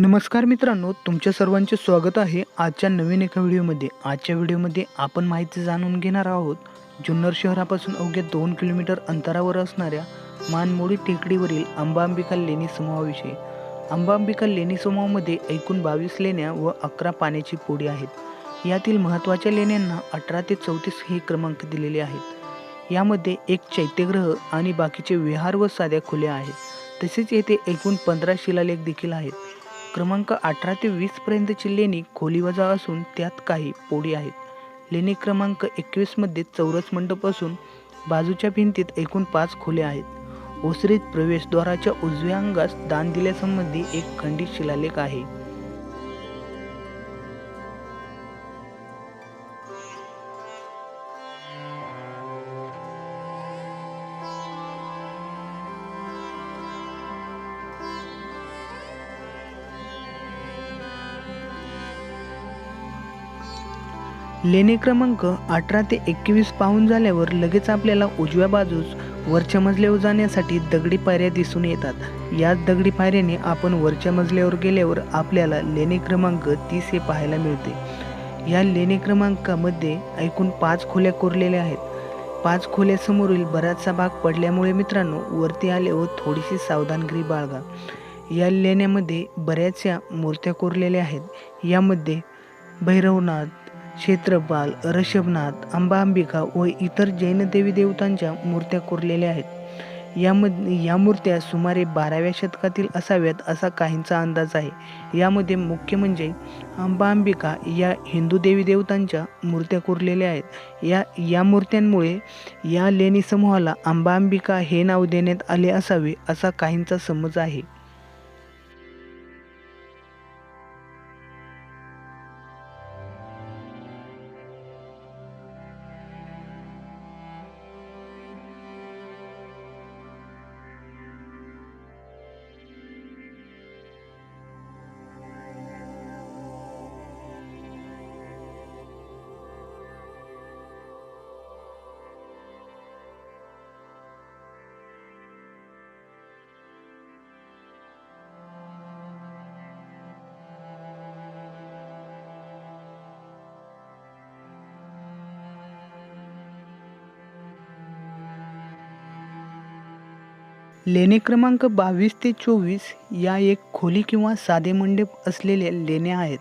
नमस्कार मित्रांनो तुमच्या सर्वांचे स्वागत आहे आजच्या नवीन एका व्हिडिओमध्ये. आजच्या व्हिडिओमध्ये आपण माहिती जाणून घेणार आहोत जुन्नर शहरापासून अवघ्या दोन किलोमीटर अंतरावर असणाऱ्या मानमोडी टेकडीवरील अंबांबिका लेणी समूहाविषयी. अंबांबिका लेणी समूहामध्ये एकूण बावीस लेण्या व अकरा पाण्याची पोडी आहेत. यातील महत्त्वाच्या लेण्यांना अठरा ते चौतीस हे क्रमांक दिलेले आहेत. यामध्ये एक चैत्यग्रह आणि बाकीचे विहार व साध्या खुल्या आहेत. तसेच येथे एकूण पंधरा शिलालेख देखील आहेत. क्रमांक अठरा ते वीस पर्यंतची लेणी खोलीवजा असून त्यात काही पोडी आहेत. लेणी क्रमांक एकवीसमध्ये चौरस मंडप असून बाजूच्या भिंतीत एकूण पाच खोल्या आहेत. ओसरीत प्रवेशद्वाराच्या उजव्या अंगास दान दिल्यासंबंधी एक खंडित शिलालेख आहे. लेणे क्रमांक अठरा ते एकवीस पाहून झाल्यावर लगेच आपल्याला उजव्या बाजूस वरच्या मजल्यावर जाण्यासाठी दगडी पायऱ्या दिसून येतात. याच दगडी पायऱ्याने आपण वरच्या मजल्यावर गेल्यावर आपल्याला लेणे क्रमांक तीस हे पाहायला मिळते. या लेणे क्रमांकामध्ये एकूण पाच खोल्या कोरलेल्या आहेत. पाच खोल्यासमोरील बराचसा भाग पडल्यामुळे मित्रांनो वरती आल्यावर थोडीशी सावधानगिरी बाळगा. या लेण्यामध्ये बऱ्याचशा मूर्त्या कोरलेल्या आहेत. यामध्ये भैरवनाथ क्षेत्रपाल ऋषभनाथ अंबा अंबिका व इतर जैन देवी देवतांच्या मूर्त्या कोरलेल्या आहेत. यामध्ये या मूर्त्या सुमारे बाराव्या शतकातील असाव्यात असा काहींचा अंदाज आहे. यामध्ये मुख्य म्हणजे अंबा अंबिका या हिंदू देवी देवतांच्या मूर्त्या कोरलेल्या आहेत. या या मूर्त्यांमुळे या लेणी समूहाला अंबा अंबिका हे नाव देण्यात आले असावे असा काहींचा समज आहे. लेणे क्रमांक बावीस ते चोवीस या एक खोली किंवा साधे मंडप असलेल्या लेण्या आहेत.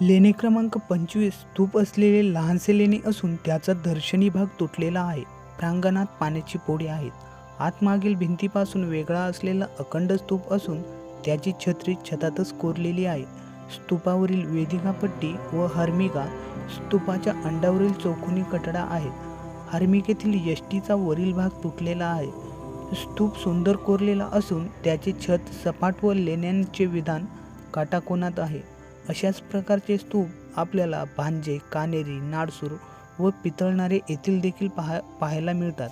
लेणे क्रमांक पंचवीस स्तूप असलेले लहानसे लेणे असून त्याचा दर्शनी भाग तुटलेला आहे. प्रांगणात पाण्याची पोडी आहेत. आतमागील भिंतीपासून वेगळा असलेला अखंड स्तूप असून त्याची छत्री छतातच कोरलेली आहे. स्तूपावरील वेदिकापट्टी व हर्मिका स्तूपाच्या अंडावरील चौकोनी कटडा आहेत. हर्मिकेतील यष्टीचा वरील भाग तुटलेला आहे. स्तूप सुंदर कोरलेला असून त्याचे छत सपाट व लेण्यांचे विधान काटाकोनात आहे. अशाच प्रकारचे स्तूप आपल्याला भांजे कानेरी नाडसूर व पितळणारे येथील देखील पाहा पाहायला मिळतात.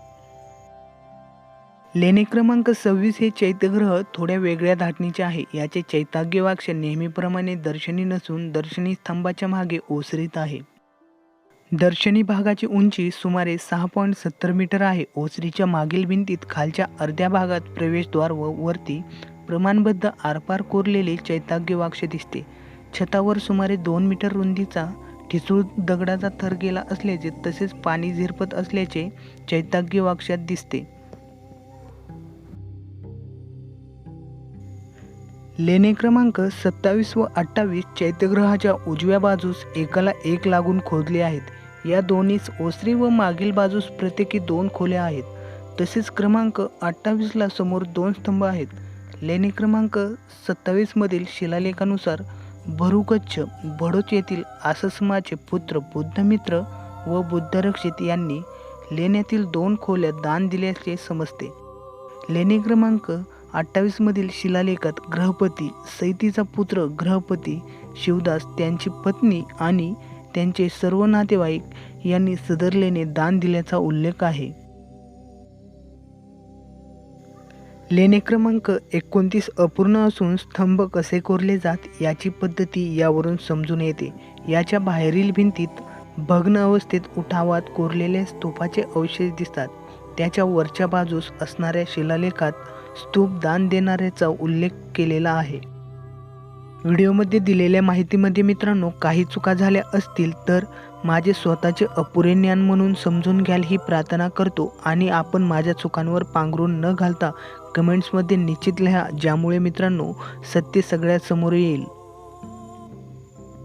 लेणे क्रमांक सव्वीस हे चैत्यग्रह थोड्या वेगळ्या धाटणीचे आहे. याचे चैताग्यवाक्ष नेहमीप्रमाणे दर्शनी नसून दर्शनी स्तंभाच्या मागे ओसरीत आहे. दर्शनी भागाची उंची सुमारे सहा पॉईंट सत्तर मीटर आहे. ओसरीच्या मागील भिंतीत खालच्या अर्ध्या भागात प्रवेशद्वार व वरती प्रमाणबद्ध आरपार कोरलेले चैताग्यवाक्ष दिसते. छतावर सुमारे दोन मीटर रुंदीचा ठिसूळ दगडाचा थर गेला असल्याचे तसेच पाणी झिरपत असल्याचे चैताग्य वाक्षात दिसते. लेणे क्रमांक सत्तावीस व अठ्ठावीस चैत्यग्रहाच्या उजव्या बाजूस एकाला एक लागून खोदले आहेत. या दोन्हीस ओसरी व मागील बाजूस प्रत्येकी दोन खोल्या आहेत. तसेच क्रमांक अठ्ठावीसला समोर दोन स्तंभ आहेत. लेणे क्रमांक सत्तावीसमधील शिलालेखानुसार भरुकच्छ बडोच येथील आससमाचे पुत्र बुद्धमित्र व बुद्धरक्षित यांनी लेण्यातील दोन खोल्या दान दिल्याचे समजते. लेणी क्रमांक अठ्ठावीसमधील शिलालेखात ग्रहपती सैतीचा पुत्र ग्रहपती शिवदास त्यांची पत्नी आणि त्यांचे सर्व नातेवाईक यांनी सदरलेने दान दिल्याचा उल्लेख आहे. लेणे क्रमांक एकोणतीस अपूर्ण असून स्तंभ कसे कोरले जात याची पद्धती यावरून समजून येते. याच्या बाहेरील भिंतीत भग्न अवस्थेत उठावात कोरलेले स्तूपाचे अवशेष दिसतात. त्याच्या वरच्या बाजूस असणाऱ्या शिलालेखात स्तूप दान देणाऱ्याचा उल्लेख केलेला आहे. व्हिडिओमध्ये दिलेल्या माहितीमध्ये मित्रांनो काही चुका झाल्या असतील तर माझे स्वतःचे अपुरे ज्ञान म्हणून समजून घ्याल ही प्रार्थना करतो आणि आपण माझ्या चुकांवर पांघरून न घालता कमेंट्समध्ये निश्चित लिहा ज्यामुळे मित्रांनो सत्य सगळ्यात समोर येईल.